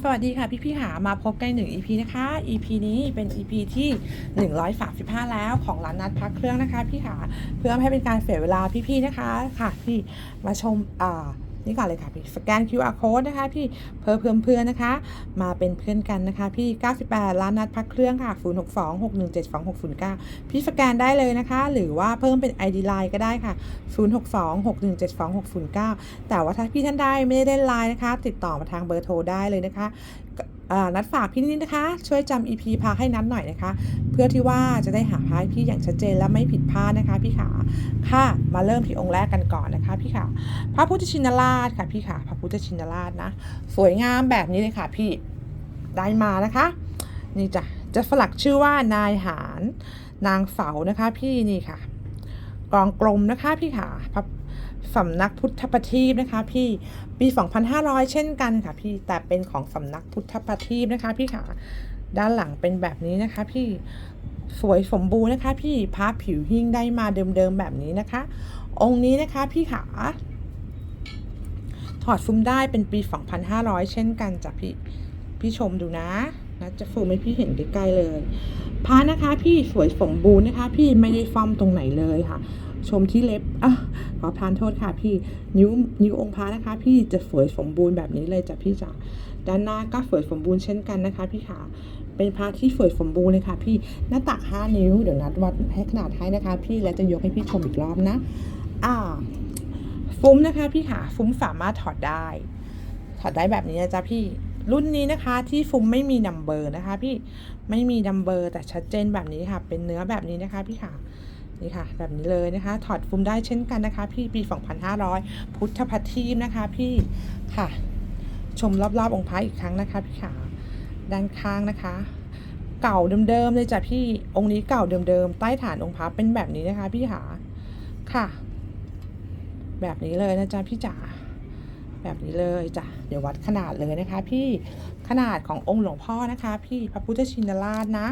สวัสดีค่ะพี่พี่หามาพบกันหนึ่ง EP นะคะ EP นี้เป็น EP ที่ 135 แล้วของร้านนัดพักเครื่องนะคะ พี่หาเพื่อให้เป็นการเสียเวลาพี่ๆนะคะค่ะพี่มาชมอ่า นี่ก่อนเลยค่ะพี่สแกน QR code นะคะพี่เพิ่มเพื่อนเพื่อนนะคะ มาเป็นเพื่อนกันนะคะ พี่ 98ร้านนัดพักเครื่องค่ะ 062 617 2609 พี่สแกนได้เลยนะคะ หรือว่าเพิ่มเป็น ID Line ก็ได้ค่ะ 062 617 2609 แต่ว่าถ้าพี่ท่านได้ไม่ได้เล่นไลน์นะคะ ติดต่อมาทางเบอร์โทรได้เลยนะคะ นัดฝากพี่นิดนะคะ ช่วยจำ EP พาให้นัดหน่อยนะคะ เพื่อที่ว่าจะได้หาพาให้พี่อย่างชัดเจนและไม่ผิดพลาดนะคะพี่ขาค่ะมาเริ่มที่องค์แรกกันก่อนนะคะพี่ขาพระพุทธชินราชค่ะพี่ขาพระพุทธชินราชนะ สวยงามแบบนี้เลยค่ะพี่ได้มานะคะ นี่จ้ะจะสลักชื่อว่านายหารนางเสานะคะ พี่นี่ค่ะกองกลมนะคะพี่ขาพระ สำนักพุทธประทีปนะคะ พี่ปี 2,500 เช่นกันค่ะ พี่แต่เป็นของสำนักพุทธประทีปนะคะ พี่ขาด้านหลังเป็นแบบนี้นะคะ พี่สวยสมบูรณ์นะคะ พี่พระผิวหิ้งได้มาเดิมๆแบบนี้นะคะ องค์นี้นะคะพี่ขาถอดฟุ้มได้เป็นปี 2,500 เช่นกันจ้ะพี่พี่ชมดูนะนะจะฟูมให้พี่เห็นใกล้ๆเลยพระนะคะ พี่สวยสมบูรณ์นะคะ พี่ไม่ได้ฟอมตรงไหนเลยค่ะ ชมที่เล็บอะขอพานโทษค่ะพี่ นิ้วนิ้วองค์พระนะคะ พี่จะสวยสมบูรณ์แบบนี้เลยจ้ะพี่จ๋าด้านหน้าก็สวยสมบูรณ์เช่นกันนะคะ พี่ขาเป็นพระที่สวยสมบูรณ์เลยค่ะ พี่หน้าตัก5นิ้วเดี๋ยวนัดวัดให้ขนาดให้นะคะ พี่และจะยกให้พี่ชมอีกรอบนะอ่าฟุ้มนะคะพี่ขาฟุ้มสามารถถอดได้ ถอดได้แบบนี้นะจ๊ะพี่รุ่นนี้นะคะที่ฟุ้มไม่มีนัมเบอร์นะคะ พี่ไม่มีนัมเบอร์แต่ชัดเจนแบบนี้ค่ะ เป็นเนื้อแบบนี้นะคะ พี่ค่ะ นี่ค่ะ แบบนี้เลยนะคะ ถอดฟุ้มได้เช่นกันนะคะ พี่ปี 2500 พุทธพัททีมนะคะ พี่ค่ะ ชมรอบๆองค์พระอีกครั้งนะคะ พี่ขาด้านข้างนะคะ เก่าเดิมๆเลยจ้ะพี่องค์นี้เก่าเดิมๆใต้ฐานองค์พระเป็นแบบนี้นะคะ พี่ขาค่ะ แบบนี้เลยนะจ๊ะพี่จ๋าแบบนี้เลยจ้ะ เดี๋ยววัดขนาดเลยนะคะ พี่ขนาดขององค์หลวงพ่อนะคะ พี่พระพุทธชินราชนะ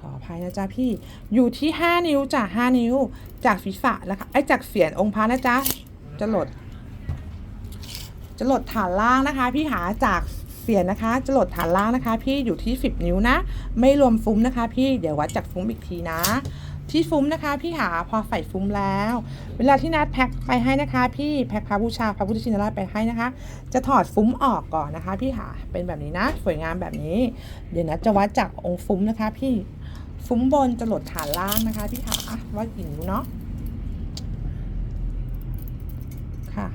ขออ ภัยนะจ๊ะพี่อยู่ที่ 5 นิ้วจ้ะ5นิ้ว จากศีรษะนะคะไอ้จากเสียนองค์พระนะจ๊ะจะหลด จะหลดฐานล่างนะคะ พี่หาจากเสียนนะคะจะหลดฐานล่างนะคะ พี่อยู่ที่ 10 นิ้วนะ ไม่รวมฟุ้มนะคะ พี่เดี๋ยววัดจากฟุ้มอีกทีนะที่ฟุ้มนะคะพี่หาพอใส่ฟุ้มแล้ว เวลาที่นัดแพ็คไปให้นะคะ พี่แพ็คพระบูชาพระพุทธชินราชไปให้นะคะ จะถอดฟุ้มออกก่อนนะคะ พี่หาเป็นแบบนี้นะ สวยงามแบบนี้ เดี๋ยวนัดจะวัดจากองค์ฟุ้มนะคะ พี่ ฟุ้มบนจะหลดฐานล่างนะคะพี่หาวัดกี่นิ้วเนาะค่ะ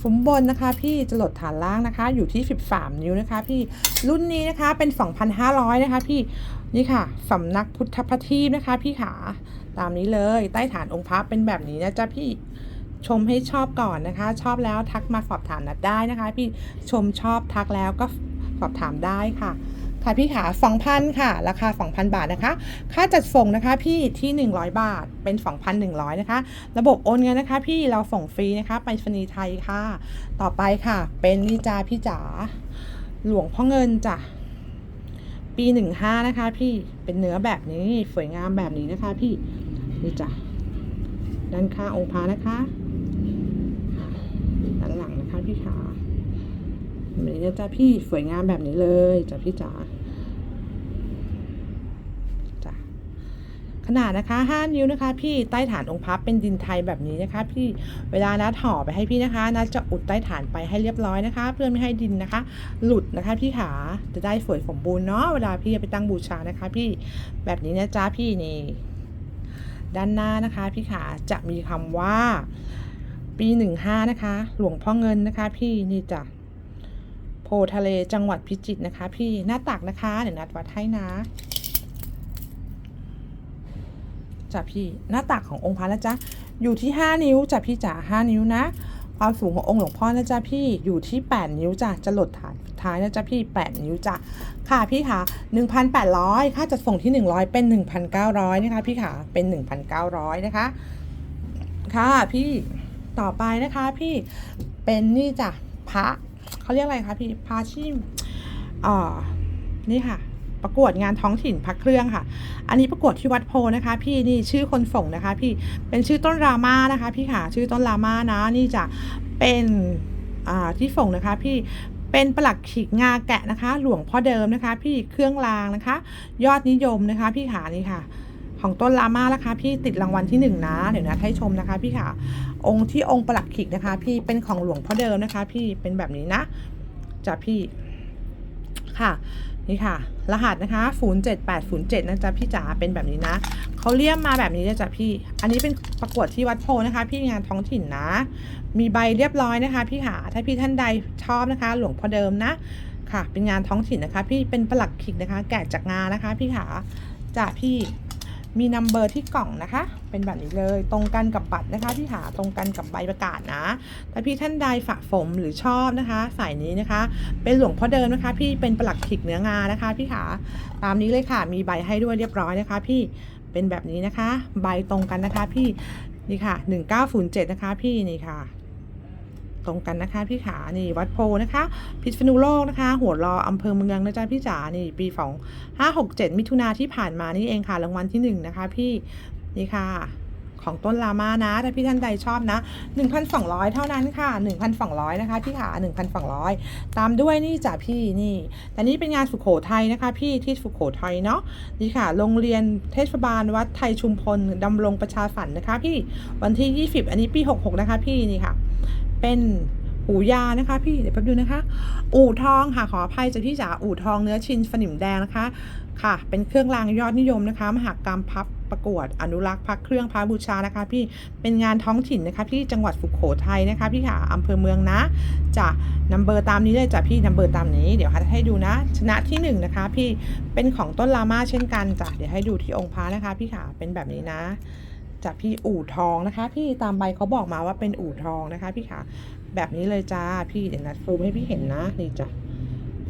ฟุ้มบนนะคะ พี่จะหลดฐานล่างนะคะ อยู่ที่ 13 นิ้วนะคะ พี่รุ่นนี้นะคะเป็น 2,500 นะคะ พี่นี่ค่ะสำนักพุทธพทีนะคะ พี่ขาตามนี้เลยใต้ฐานองค์พระเป็นแบบนี้นะจ๊ะพี่ชมให้ชอบก่อนนะคะ ชอบแล้วทักมาสอบถามนัดได้นะคะ พี่ชมชอบทักแล้วก็สอบถามได้ค่ะ ค่ะพี่ขา2,000 ค่ะ ราคา 2,000 บาทนะคะ ค่าจัดส่งนะคะพี่ที่ 100 บาทเป็น 2,100 นะคะ ระบบโอนเงินนะคะ พี่เราส่งฟรีนะคะไปรษณีไทยค่ะ ต่อไปค่ะ เป็นนี่จ้าพี่จ๋าหลวงพ่อเงินจ้ะปีหนึ่งห้านะคะ พี่เป็นเนื้อแบบนี้สวยงามแบบนี้นะคะ พี่นี่จ้ะด้านข้างองค์พระนะคะด้านหลังนะคะพี่ขา แบบนี้นะจ้ะพี่สวยงามแบบนี้เลยจ้ะพี่จ๋าจ้ะขนาดนะคะ5นิ้วนะคะ พี่ใต้ฐานองค์พระเป็นดินไทยแบบนี้นะคะ พี่เวลานัดห่อไปให้พี่นะคะนัดจะอุดใต้ฐานไปให้เรียบร้อยนะคะ เพื่อไม่ให้ดินนะคะ หลุดนะคะพี่ขาจะได้สวยสมบูรณ์เนาะเวลาพี่ไปตั้งบูชานะคะ พี่แบบนี้นะจ๊ะพี่นี่ด้านหน้านะคะพี่ขาจะมีคำว่าปีหนึ่งห้านะคะ หลวงพ่อเงินนะคะ พี่นี่จ้ะ ทะเลจังหวัดพิจิตรนะคะ พี่หน้าตักนะคะเดี๋ยวนัดวัดให้นะจ้ะพี่หน้าตักขององค์พระนะจ๊ะอยู่ที่ 5 นิ้วจ้ะพี่จ๋า5นิ้วนะ ความสูงขององค์หลวงพ่อนะจ๊ะพี่อยู่ที่ 8 นิ้วจ้ะจะหลดฐานท้ายนะจ๊ะพี่ 8 นิ้วจ้ะค่ะพี่ค่ะ1,800 ค่าจัดส่งที่ 100 เป็น 1,900 นะคะ พี่ค่ะเป็น 1,900 นะคะ ค่ะพี่ต่อไปนะคะพี่เป็นนี่จ้ะพระ เขาเรียกอะไรคะพี่พระที่อ่านี่ค่ะ ประกวดงานท้องถิ่นพักเครื่องค่ะ อันนี้ประกวดที่วัดโพนะคะ พี่นี่ชื่อคนส่งนะคะ พี่เป็นชื่อต้นรามานะคะ พี่ค่ะชื่อต้นรามานะ นี่จะเป็นอ่าที่ส่งนะคะ พี่เป็นประหลักขีกงาแกะนะคะ หลวงพ่อเดิมนะคะ พี่เครื่องรางนะคะ ยอดนิยมนะคะ พี่ขานี่ค่ะ ของต้นลาม่านะคะ พี่ติดรางวัลที่หนึ่งนะเดี๋ยวนะให้ชมนะคะ พี่ค่ะ องค์ที่องค์ประหลักขิกนะคะ พี่เป็นของหลวงพ่อเดิมนะคะ พี่เป็นแบบนี้นะจ้ะพี่ค่ะนี่ค่ะ รหัสนะคะ07807นะจ๊ะพี่จ๋าเป็นแบบนี้นะเขาเลี่ยมมาแบบนี้นะจ๊ะพี่ อันนี้เป็นประกวดที่วัดโพนะคะ พี่งานท้องถิ่นนะ มีใบเรียบร้อยนะคะ พี่ค่ะถ้าพี่ท่านใดชอบนะคะ หลวงพ่อเดิมนะค่ะ เป็นงานท้องถิ่นนะคะ พี่เป็นประหลักขิกนะคะ แกะจากงานนะคะ พี่ขาจ้ะพี่ มีนัมเบอร์ที่กล่องนะคะ เป็นแบบนี้เลยตรงกันกับบัตรนะคะพี่หาตรงกันกับใบประกาศนะถ้าพี่ท่านใดฝากผมหรือชอบนะคะ สายนี้นะคะ เป็นหลวงพ่อเดิมนะคะ พี่เป็นปลักขิกเนื้องานะคะ พี่ขาตามนี้เลยค่ะ มีใบให้ด้วยเรียบร้อยนะคะ พี่เป็นแบบนี้นะคะ ใบตรงกันนะคะ พี่นี่ค่ะ 1907 นะคะ พี่นี่ค่ะ ตรงกันนะคะพี่ขานี่วัดโพนะคะ พิษณุโลกนะคะ หัวรออำเภอเมืองนะจ๊ะพี่จ๋านี่ปีสองห้าหกเจ็ดมิถุนาที่ผ่านมานี่เองค่ะรางวัลที่หนึ่งนะคะ พี่นี่ค่ะของต้นลามานะ ถ้าพี่ท่านใดชอบนะ 1,200 เท่านั้นค่ะ 1,200 นะคะพี่ขา1,200 ตามด้วยนี่จ้ะพี่นี่ แต่นี่เป็นงานสุขโขทัยนะคะ พี่ที่สุขโขทัยเนาะนี่ค่ะ โรงเรียนเทศบาลวัดไทยชุมพลดำรงประชาสันนะคะ พี่วันที่ 20 อันนี้ปี 66 นะคะ พี่นี่ค่ะ เป็นหูยานะคะ พี่เดี๋ยวแป๊บดูนะคะ อู่ทองค่ะขออภัยจากพี่จ๋าอู่ทองเนื้อชินสนิมแดงนะคะ ค่ะ เป็นเครื่องรางยอดนิยมนะคะมหากรรมพับประกวดอนุรักษ์พักเครื่องพระบูชานะคะ พี่เป็นงานท้องถิ่นนะคะพี่จังหวัดสุโขทัยนะคะ พี่ค่ะอำเภอเมืองนะจะนัมเบอร์ตามนี้เลยจ้ะพี่นัมเบอร์ตามนี้เดี๋ยวให้ดูนะ ชนะที่หนึ่งนะคะ พี่เป็นของต้นลาม่าเช่นกันจ้ะเดี๋ยวให้ดูที่องค์พระนะคะ พี่ค่ะเป็นแบบนี้นะ จากพี่อู่ทองนะคะ พี่ตามใบเขาบอกมาว่าเป็นอู่ทองนะคะ พี่ค่ะแบบนี้เลยจ้าพี่เดี๋ยวนัดฟูมให้พี่เห็นนะนี่จ้ะ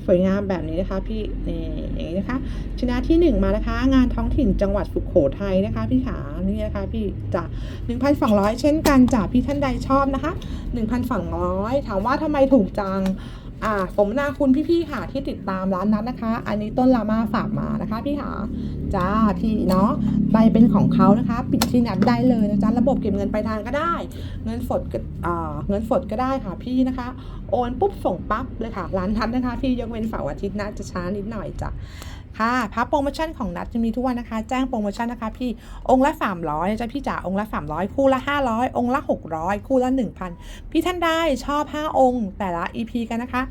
สวยงามแบบนี้นะคะพี่นี่อย่างนี้นะคะ ชนะที่หนึ่งมานะคะ งานท้องถิ่นจังหวัดสุขโขทัยนะคะ พี่ขานี่นะคะพี่จ้ะ1,200 เช่นกันจ้ะพี่ท่านใดชอบนะคะ 1,200 ถามว่าทำไมถูกจัง อ่าสมนาคุณพี่ๆค่ะที่ติดตามร้านนั้นนะคะ อันนี้ต้นลามาฝากมานะคะ พี่หาจ้าพี่เนาะใบเป็นของเขานะคะ ปิดที่นัดได้เลยนะจ๊ะระบบเก็บเงินปลายทางก็ได้ เงินสดก็อ่าเงินสดก็ได้ค่ะพี่นะคะ โอนปุ๊บส่งปั๊บเลยค่ะ ร้านทัดนะคะ พี่ยกเว้นเสาร์อาทิตย์นะจะช้านิดหน่อยจ้ะ ค่ะพับโปรโมชั่นของนัดจะมีทุกวันนะคะ แจ้งโปรโมชั่นนะคะ พี่องค์ละ 300นะจ๊ะพี่จ๋าองค์ละ 300 คู่ละ 500 องค์ละ 600 คู่ละ 1,000 พี่ท่านได้ชอบ 5 องค์ แต่ละ EP กันนะคะ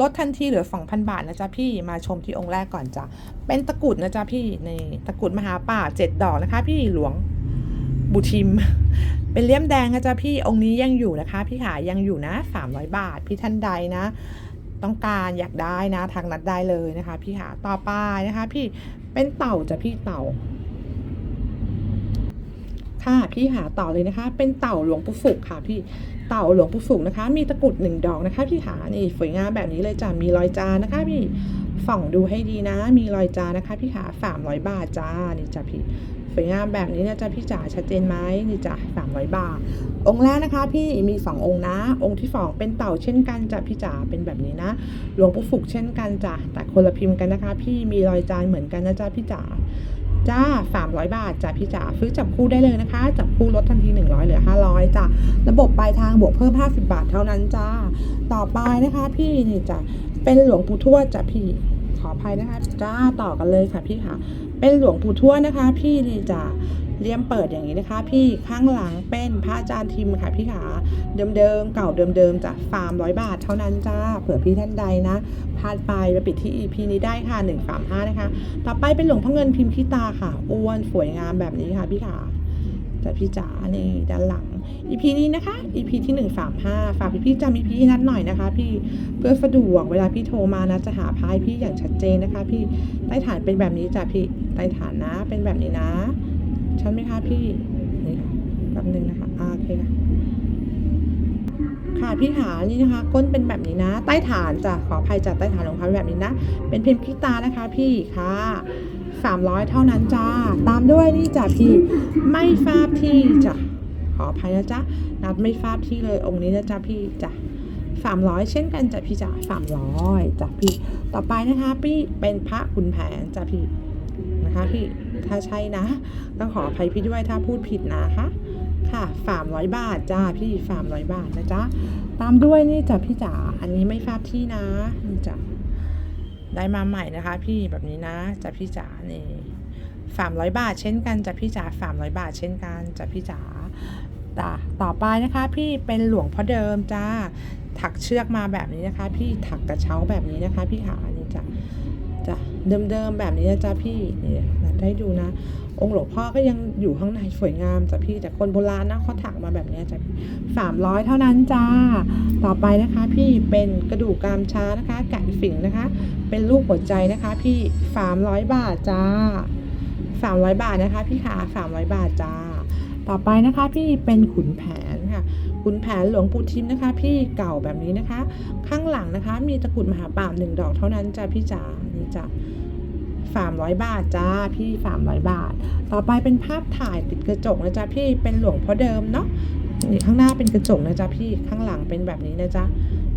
ลดทันทีเหลือ 2,000 บาทนะจ๊ะพี่มาชมที่องค์แรกก่อนจ้ะเป็นตะกุดนะจ๊ะพี่ในตะกุดมหาป่าเจ็ดดอกนะคะ พี่หลวงบุทิม เป็นเลี่ยมแดงนะจ๊ะพี่องค์นี้ยังอยู่นะคะ พี่ขายังอยู่นะ 300 บาท พี่ท่านใดนะ ต้องการอยากได้นะ ทางนัดได้เลยนะคะ พี่ขาต่อไปนะคะ พี่เป็นเต่าจ้ะพี่เต่า ค่ะพี่หาต่อเลยนะคะ เป็นเต่าหลวงปู่สุกค่ะ พี่เต่าหลวงปู่สุกนะคะ มีตะกรุดหนึ่งดอกนะคะ พี่หานี่สวยงามแบบนี้เลยจ้ะมีรอยจานนะคะ พี่ส่องดูให้ดีนะ มีรอยจานนะคะ พี่หาสามร้อยบาทจ้านี่จ้ะพี่ วยงามแบบนี้นะจ๊ะพี่จ๋าชัดเจนไหมนี่จ้ะสามร้อยบาท องค์แรกนะคะ พี่มีสององค์นะ องค์ที่สองเป็นเต่าเช่นกันจ้ะพี่จ๋าเป็นแบบนี้นะหลวงปู่สุกเช่นกันจ้ะแต่คนละพิมพ์กันนะคะ พี่มีรอยจานเหมือนกันนะจ๊ะพี่จ๋าจ้า 300 บาทจ้ะพี่จ๋าซื้อจับคู่ได้เลยนะคะ จับคู่ลดทันที 100เหลือ 500จ้ะระบบปลายทางบวกเพิ่ม 50 บาทเท่านั้นจ้า ต่อไปนะคะ พี่นี่จ้ะเป็นหลวงปู่ทวดจ้ะพี่ขออภัยนะคะ จ้าต่อกันเลยค่ะพี่ค่ะ เป็นหลวงปู่ทวดนะคะ พี่นี่จะเลี่ยมเปิดอย่างนี้นะคะ พี่ข้างหลังเป็นพระอาจารย์ทิมค่ะพี่ขาเดิมๆเก่าเดิมๆจ้ะ300บาทเท่านั้นจ้าเผื่อพี่ท่านใดนะพลาดไปมาปิดที่ EP นี้ได้ค่ะ135นะคะ ต่อไปเป็นหลวงพ่อเงินพิมพ์ขี้ตาค่ะอ้วนสวยงามแบบนี้ค่ะพี่ขาแต่พี่จ๋านี่ด้านหลัง EP นี้นะคะ EP ที่ 135 ฝากพี่พี่ๆจำ EP นัดหน่อยนะคะ พี่เพื่อสะดวกเวลาพี่โทรมานะจะหาพายพี่อย่างชัดเจนนะคะ พี่ใต้ฐานเป็นแบบนี้จ้ะพี่ใต้ฐานนะเป็นแบบนี้นะชัดไหมคะพี่นี่ค่ะแป๊บนึงนะคะโอเคค่ะค่ะพี่ขานี่นะคะ ก้นเป็นแบบนี้นะ ใต้ฐานจ้ะขออภัยจากใต้ฐานรองเท้าแบบนี้นะ เป็นพิมพ์ขี้ตานะคะ พี่ค่ะ300 เท่านั้นจ้า ตามด้วยนี่จ้ะพี่ ไม่ฟาบที่จ้ะ ออภัยนะจ๊ะ นัดไม่ฟาบที่เลยองค์นี้นะจ๊ะพี่จ้ะ300เช่นกันจ้ะพี่จ้ะ300จ้ะพี่ต่อไปนะคะพี่เป็นพระขุนแผนจ้ะพี่นะคะพี่ถ้าใช่นะต้องขออภัยพี่ด้วยถ้าพูดผิดนะคะค่ะสามร้อยบาทจ้าพี่สามร้อยบาทนะจ๊ะตามด้วยนี่จ้ะพี่จ๋าอันนี้ไม่ทราบที่นะนี่จ้ะได้มาใหม่นะคะ พี่แบบนี้นะจ้ะพี่จ๋านี่สามร้อยบาทเช่นกันจ้ะพี่จ๋าสามร้อยบาทเช่นกันจ้ะพี่จ๋า ต่อต่อไปนะคะพี่เป็นหลวงพ่อเดิมจ้าถักเชือกมาแบบนี้นะคะ พี่ถักกระเช้าแบบนี้นะคะ พี่ขานี่จ้ะจ้ะเดิมๆแบบนี้นะจ๊ะพี่นี่ได้ดูนะ องค์หลวงพ่อก็ยังอยู่ข้างในสวยงามจ้ะพี่แต่คนโบราณนะเขาถักมาแบบนี้จ้ะสามร้อยเท่านั้นจ้าต่อไปนะคะ พี่เป็นกระดูกกรามช้านะคะไก่ฝิ่งนะคะ เป็นรูปหัวใจนะคะ พี่สามร้อยบาทจ้าสามร้อยบาทนะคะ พี่ขาสามร้อยบาทจ้า ต่อไปนะคะพี่เป็นขุนแผนค่ะขุนแผนหลวงปู่ทิมนะคะ พี่เก่าแบบนี้นะคะ ข้างหลังนะคะ มีตะกุดมหาป่าหนึ่งดอกเท่านั้นจ้าพี่จ๋านี่จ้ะสามร้อยบาทจ้าพี่สามร้อยบาท ต่อไปเป็นภาพถ่ายติดกระจกนะจ๊ะพี่เป็นหลวงพ่อเดิมเนาะนี่ข้างหน้าเป็นกระจกนะจ๊ะพี่ข้างหลังเป็นแบบนี้นะจ๊ะ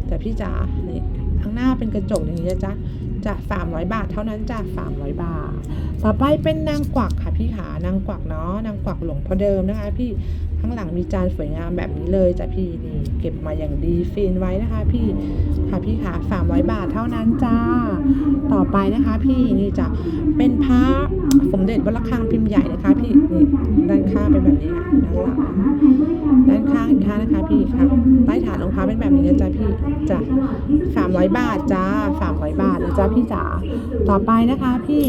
แต่พี่จ๋านี่ข้างหน้าเป็นกระจกอย่างนี้นะจ๊ะ จะสามร้อยบาท เท่านั้นจ้ะสามร้อยบาท ต่อไปเป็นนางกวักค่ะพี่ขานางกวักเนาะนางกวักหลวงพ่อเดิมนะคะพี่ ข้างหลังมีจานสวยงามแบบนี้เลยจ้ะพี่นี่เก็บมาอย่างดีฟินไว้นะคะ พี่ค่ะพี่ขาสามร้อยบาทเท่านั้นจ้า ต่อไปนะคะ พี่นี่จะเป็นพระสมเด็จวัดระฆังพิมพ์ใหญ่นะคะ พี่นี่ด้านข้างเป็นแบบนี้ค่ะด้านหลังด้านข้างอีกข้างนะคะ พี่ค่ะใต้ฐานรองเท้าเป็นแบบนี้นะจ๊ะพี่จ้ะสามร้อยบาทจ้าสามร้อยบาทนะจ๊ะพี่จ๋าต่อไปนะคะ พี่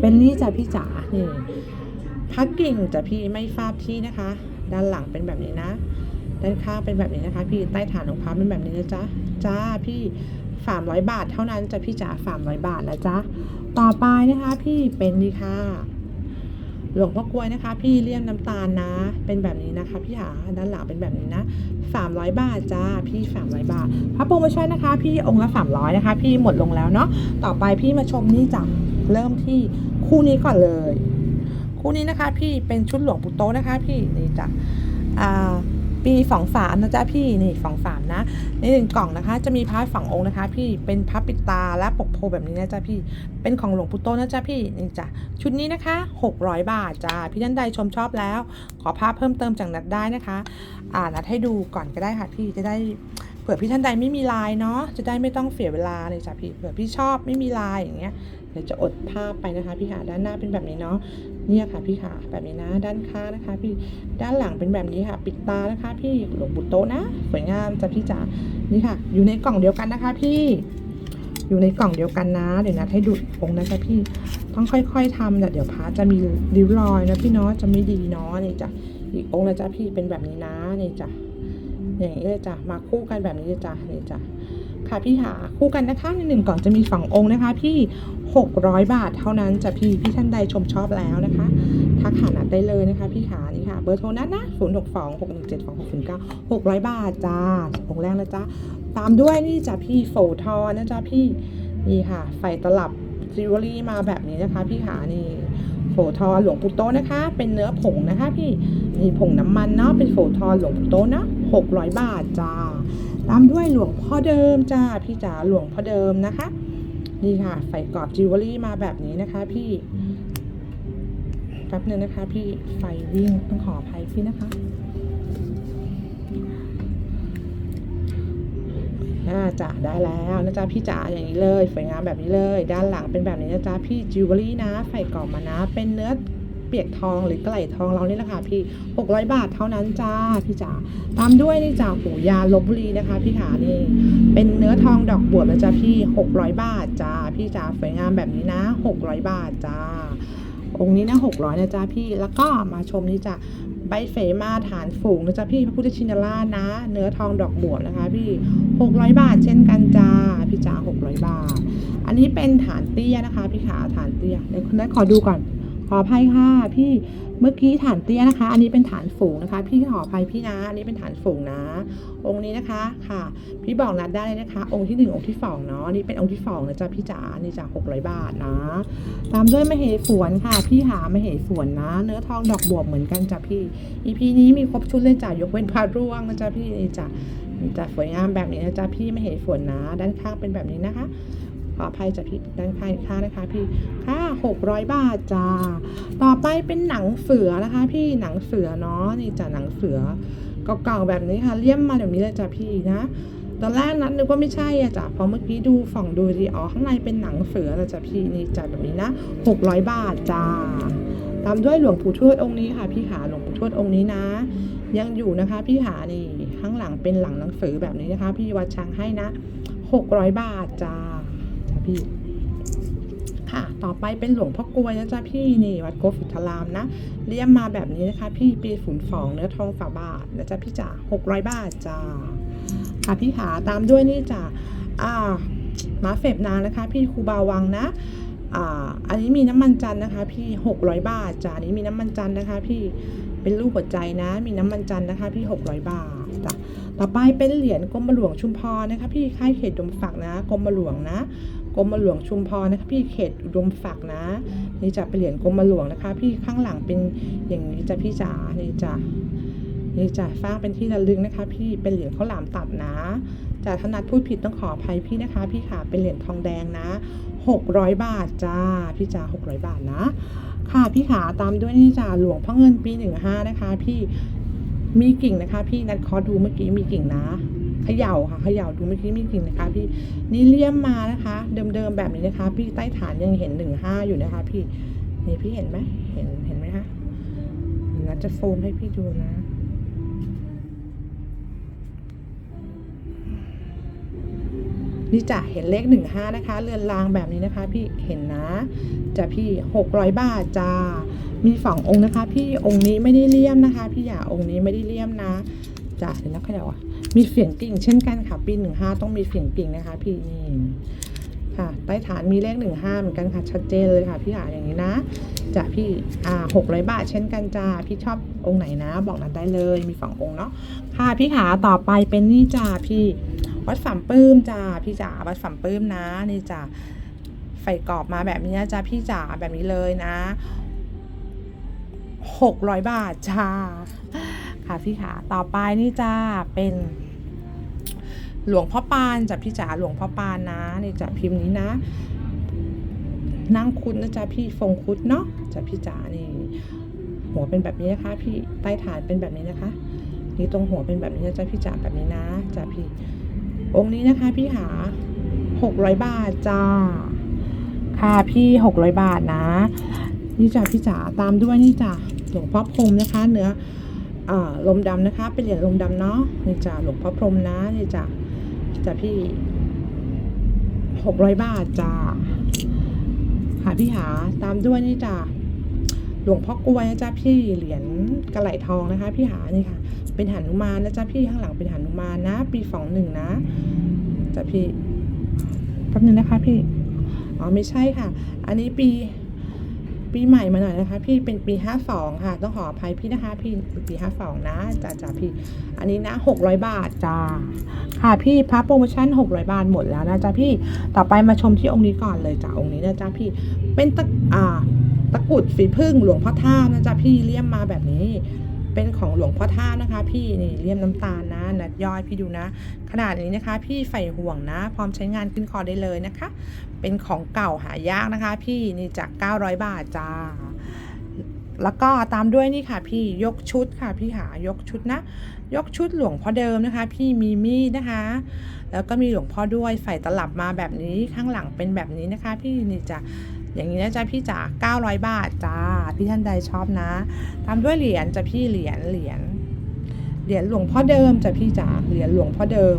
เป็นนี่จ้ะพี่จ๋านี่ พักกิ่งจ้ะพี่ไม่ทราบที่นะคะ ด้านหลังเป็นแบบนี้นะ ด้านข้างเป็นแบบนี้นะคะ พี่ใต้ฐานรองเท้าเป็นแบบนี้นะจ๊ะจ้าพี่สามร้อยบาทเท่านั้นจะพี่จ๋าสามร้อยบาทนะจ๊ะต่อไปนะคะพี่เป็นนี่ค่ะหลวงพ่อกลวยนะคะ พี่เลี่ยมน้ำตาลนะ เป็นแบบนี้นะคะ พี่หาด้านหลังเป็นแบบนี้นะสามร้อยบาทจ้าพี่สามร้อยบาทพระโปรโมชั่นนะคะ พี่องค์ละสามร้อยนะคะ พี่หมดลงแล้วเนาะต่อไปพี่มาชมนี่จ้ะเริ่มที่คู่นี้ก่อนเลย คู่นี้นะคะ พี่เป็นชุดหลวงปู่โตนะคะพี่นี่จ้ะอ่าปีสองสามนะจ๊ะพี่นี่สองสามนะในหนึ่งกล่องนะคะ จะมีพระสององค์นะคะ พี่เป็นพระปิดตาและปกโพแบบนี้นะจ๊ะพี่เป็นของหลวงปู่โตนะจ๊ะพี่นี่จ้ะชุดนี้นะคะ600 บาทจ้าพี่ท่านใดชมชอบแล้ว ขอภาพเพิ่มเติมจากนัดได้นะคะ อ่านัดให้ดูก่อนก็ได้ค่ะพี่จะได้เผื่อพี่ท่านใดไม่มีไลน์เนาะจะได้ไม่ต้องเสียเวลาเลยจ้ะพี่เผื่อพี่ชอบไม่มีไลน์อย่างเงี้ย เดี๋ยวจะอดภาพไปนะคะ พี่ค่ะด้านหน้าเป็นแบบนี้เนาะเนี่ยค่ะพี่ค่ะแบบนี้นะ ด้านข้างนะคะ พี่ด้านหลังเป็นแบบนี้ค่ะ ปิดตานะคะ พี่หลวงปู่โตนะสวยงามจ้ะพี่จ๋านี่ค่ะ อยู่ในกล่องเดียวกันนะคะ พี่ อยู่ในกล่องเดียวกันนะ เดี๋ยวนัดให้ดูองนะจ๊ะพี่ต้องค่อย ๆทำนะเดี๋ยวพาจะมีริ้วรอยนะพี่เนาะจะไม่ดีเนาะนี่จ้ะอีกองค์นะจ๊ะพี่เป็นแบบนี้นะนี่จ้ะอย่างนี้เลยจ้ะมาคู่กันแบบนี้เลยจ้ะนี่จ้ะ ค่ะพี่หาคู่กันนะคะในหนึ่งกล่องจะมีสององค์นะคะพี่ 600 บาทเท่านั้นจะพี่พี่ท่านใดชมชอบแล้วนะคะทักหานัดได้เลยนะคะพี่ขานี่ค่ะเบอร์โทรนัดนะ0 6 2 6 1 7 2 6 0 9 600 บาทจ้าองค์แรกนะจ๊ะตามด้วยนี่จ้ะพี่โฟทอนะจ๊ะพี่นี่ค่ะไฟตลับจิวเวลรี่มาแบบนี้นะคะ พี่ขานี่โฟทอหลวงปู่โตนะคะ เป็นเนื้อผงนะคะ พี่นี่ผงน้ำมันเนาะเป็นโฟทอหลวงปู่โตะนะ600 บาทจ้า ตามด้วยหลวงพ่อเดิมจ้าพี่จ๋าหลวงพ่อเดิมนะคะ นี่ค่ะไฟกรอบจิวเวลรี่มาแบบนี้นะคะพี่แป๊บนึงนะคะ พี่ไฟวิ่งต้องขออภัยพี่นะคะน่าจะได้แล้วนะจ๊ะพี่จ๋าอย่างนี้เลยสวยงามแบบนี้เลย ด้านหลังเป็นแบบนี้นะจ๊ะพี่จิวเวลรี่นะใส่กล่องมานะ เป็นเนื้อ เปียกทองหรือไก่ทองเรานี่แหละค่ะพี่600 บาทเท่านั้นจ้าพี่จ๋าตามด้วยนี่จ้าหูยาลบบุรีนะคะ พี่ขานี่เป็นเนื้อทองดอกบวบนะจ๊ะพี่ 600 บาทจ้าพี่จ๋าสวยงามแบบนี้นะ 600 บาทจ้าองค์นี้นะ600นะจ๊ะพี่แล้วก็มาชมนี่จ้ะใบเสมาฐานฝูงนะจ๊ะพี่พระพุทธชินราชนะ เนื้อทองดอกบวบนะคะพี่ 600 บาทเช่นกันจ้าพี่จ๋า600 บาท อันนี้เป็นฐานเตี้ยนะคะ พี่ขาฐานเตี้ยเดี๋ยวคุณได้ขอดูก่อน ขออภัยค่ะพี่เมื่อกี้ฐานเตี้ยนะคะ อันนี้เป็นฐานฝูงนะคะ พี่ขออภัยพี่นะอันนี้เป็นฐานฝูงนะ องค์นี้นะคะค่ะ พี่บอกนัดได้เลยนะคะ องค์ที่หนึ่งองค์ที่สองเนาะนี่เป็นองค์ที่สองนะจ๊ะพี่จ๋านี่จ้ะ600บาทนะ ตามด้วยมเหสวนค่ะ พี่หามเหสวนนะ เนื้อทองดอกบวบเหมือนกันจ้ะพี่อีพีนี้มีครบชุดเลยจ้ะยกเว้นพระร่วงนะจ๊ะพี่นี่จ้ะนี่จ้ะสวยงามแบบนี้นะจ๊ะพี่มเหสวนนะ ด้านข้างเป็นแบบนี้นะคะ ออภัยจากพี่ด้านข้างค่านะคะพี่ค่า600 บาทจ้าต่อไปเป็นหนังเสือนะคะ พี่หนังเสือเนาะนี่จ้ะหนังเสือเก่าๆแบบนี้ค่ะเลี่ยมมาแบบนี้เลยจ้ะพี่นะตอนแรกนั้นนึกว่าไม่ใช่อะจ้ะเพราะเมื่อกี้ดูฝั่องดูดีอ๋อข้างในเป็นหนังเสือนะจ้ะพี่นี่จ้ะแบบนี้นะ 600 บาทจ้าตามด้วยหลวงปู่ทวดองค์นี้ค่ะ พี่ขาหลวงปู่ทวดองค์นี้นะ ยังอยู่นะคะ พี่ขานี่ข้างหลังเป็นหลังหนังสือแบบนี้นะคะ พี่วัดช้างให้นะ 600 บาทจ้า พี่ ค่ะ ต่อไปเป็นหลวงพ่อกลวยนะจ๊ะพี่นี่วัดโกฟุทรามนะเลี่ยมมาแบบนี้นะคะ พี่ปีฝุ่นฟองเนื้อทองฝาบาทนะจ๊ะพี่จ๋า600บาทจ้าค่ะพี่ขาตามด้วยนี่จ้ะอ่ามาเฟบนางนะคะ พี่ครูบาวังนะอ่าอันนี้มีน้ำมันจันนะคะ พี่ 600 บาทจ้ะอันนี้มีน้ำมันจันนะคะ พี่เป็นรูปหัวใจนะ มีน้ำมันจันนะคะ พี่ 600 บาทจ้ะต่อไปเป็นเหรียญกรมหลวงชุมพรนะคะ พี่ค่ายเขตดมศักนะกรมหลวงนะ กรมหลวงชุมพรนะคะพี่เขตอุดมศักดิ์นะ นี่จะเป็นเหรียญกรมหลวงนะคะ พี่ข้างหลังเป็นอย่างนี้จะพี่จ๋านี่จะนี่จ่ายฟ้างเป็นที่ระลึกนะคะ พี่เป็นเหรียญข้าวหลามตัดนะจ่าถนัดพูดผิดต้องขออภัยพี่นะคะ พี่ค่ะเป็นเหรียญทองแดงนะ 600 บาทจ้าพี่จ๋า600 บาทนะ ค่ะพี่ขาตามด้วยนี่จ้าหลวงพ่อเงินปี 15 นะคะ พี่มีกิ่งนะคะ พี่นัดคอดูเมื่อกี้มีกิ่งนะ เขย่าค่ะเขย่าดูเมื่อกี้มีกิ่งนะคะ พี่นี่เลี่ยมมานะคะ เดิมๆแบบนี้นะคะ พี่ใต้ฐานยังเห็น15อยู่นะคะ พี่นี่พี่เห็นไหมเห็นเห็นไหมคะนัดจะโฟมให้พี่ดูนะนี่จะเห็นเลขหนึ่งห้านะคะ เรือนรางแบบนี้นะคะ พี่เห็นนะจะพี่หกร้อยบาทจ้ามีสององค์นะคะ พี่องค์นี้ไม่ได้เลี่ยมนะคะ พี่อย่าองค์นี้ไม่ได้เลี่ยมนะจ้ะเดี๋ยวนะเขาเดี๋ยวอะ มีเสียงกิ่งเช่นกันค่ะ ปีหนึ่งห้าต้องมีเสียงกิ่งนะคะพี่นี่ค่ะ ใต้ฐานมีเลขหนึ่งห้าเหมือนกันค่ะ ชัดเจนเลยค่ะพี่หาอย่างนี้นะจะพี่อ่าหกร้อยบาทเช่นกันจ้าพี่ชอบองค์ไหนนะ บอกนัดได้เลยมีสององค์เนาะค่ะพี่ขาต่อไปเป็นนี่จ้าพี่วัดฝัมปื้มจ้าพี่จ๋าวัดฝัมปื้มนะนี่จ้าไฟกรอบมาแบบนี้จ้าพี่จ๋าแบบนี้เลยนะหกร้อยบาทจ้าค่ะพี่ขาต่อไปนี่จ้าเป็น หลวงพ่อปานจ้ะพี่จ๋าหลวงพ่อปานนะนี่จ้ะพิมพ์นี้นะ นั่งคุดนะจ๊ะพี่ฟงคุดเนาะจ้ะพี่จ๋านี่หัวเป็นแบบนี้นะคะ พี่ใต้ฐานเป็นแบบนี้นะคะ นี่ตรงหัวเป็นแบบนี้นะจ๊ะพี่จ๋าแบบนี้นะจ้ะพี่ องค์นี้นะคะ พี่หาหกร้อยบาทจ้าค่ะพี่หกร้อยบาทนะ นี่จ้ะพี่จ๋าตามด้วยนี่จ้ะหลวงพ่อพรมนะคะ เนื้ออ่าลมดำนะคะ เป็นเหรียญลมดำเนาะนี่จ้ะหลวงพ่อพรมนะนี่จ้ะ จ้ะพี่หกร้อยบาทจ้าค่ะพี่หาตามด้วยนี่จ้ะหลวงพ่อกลวยนะจ๊ะพี่เหรียญกระไหลทองนะคะ พี่หานี่ค่ะ เป็นหนุมานนะจ๊ะพี่ข้างหลังเป็นหนุมานนะ ปีสองหนึ่งนะจ้ะพี่แป๊บนึงนะคะพี่อ๋อไม่ใช่ค่ะ อันนี้ปี ปีใหม่มาหน่อยนะคะ พี่เป็นปีห้าสองค่ะ ต้องขออภัยพี่นะคะ พี่ปีห้าสองนะจ้าจ้าพี่ อันนี้นะหกร้อยบาทจ้าค่ะพี่พับโปรโมชั่นหกร้อยบาทหมดแล้วนะจ้าพี่ต่อไปมาชมที่องค์นี้ก่อนเลยจ้าองค์นี้นะจ้าพี่เป็นตะอ่าตะกุดฝีพึ่งหลวงพ่อท่านะจ้าพี่เลี่ยมมาแบบนี้ เป็นของหลวงพ่อท่านะคะ พี่นี่เลี่ยมน้ำตาลนะนัดย่อยพี่ดูนะ ขนาดนี้นะคะ พี่ใส่ห่วงนะ พร้อมใช้งานขึ้นคอได้เลยนะคะ เป็นของเก่าหายากนะคะ พี่นี่จาก 900 บาทจ้าแล้วก็ตามด้วยนี่ค่ะพี่ยกชุดค่ะพี่หายกชุดนะ ยกชุดหลวงพ่อเดิมนะคะ พี่มีมีดนะคะ แล้วก็มีหลวงพ่อด้วยใส่ตลับมาแบบนี้ข้างหลังเป็นแบบนี้นะคะ พี่นี่จะ อย่างนี้นะจ๊ะพี่จ๋า900 บาทจ้า พี่ท่านใดชอบนะ ตามด้วยเหรียญจ้ะพี่เหรียญเหรียญเหรียญหลวงพ่อเดิมจ้ะพี่จ๋าเหรียญหลวงพ่อเดิม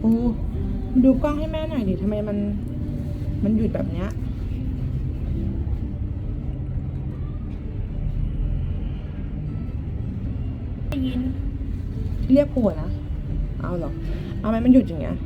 โอ้ดูกล้องให้แม่หน่อยดิทำไมมัน มันหยุดแบบเนี้ย เรียกผัวนะ เอาเหรอ เอาไหมมันหยุดอย่างเงี้ย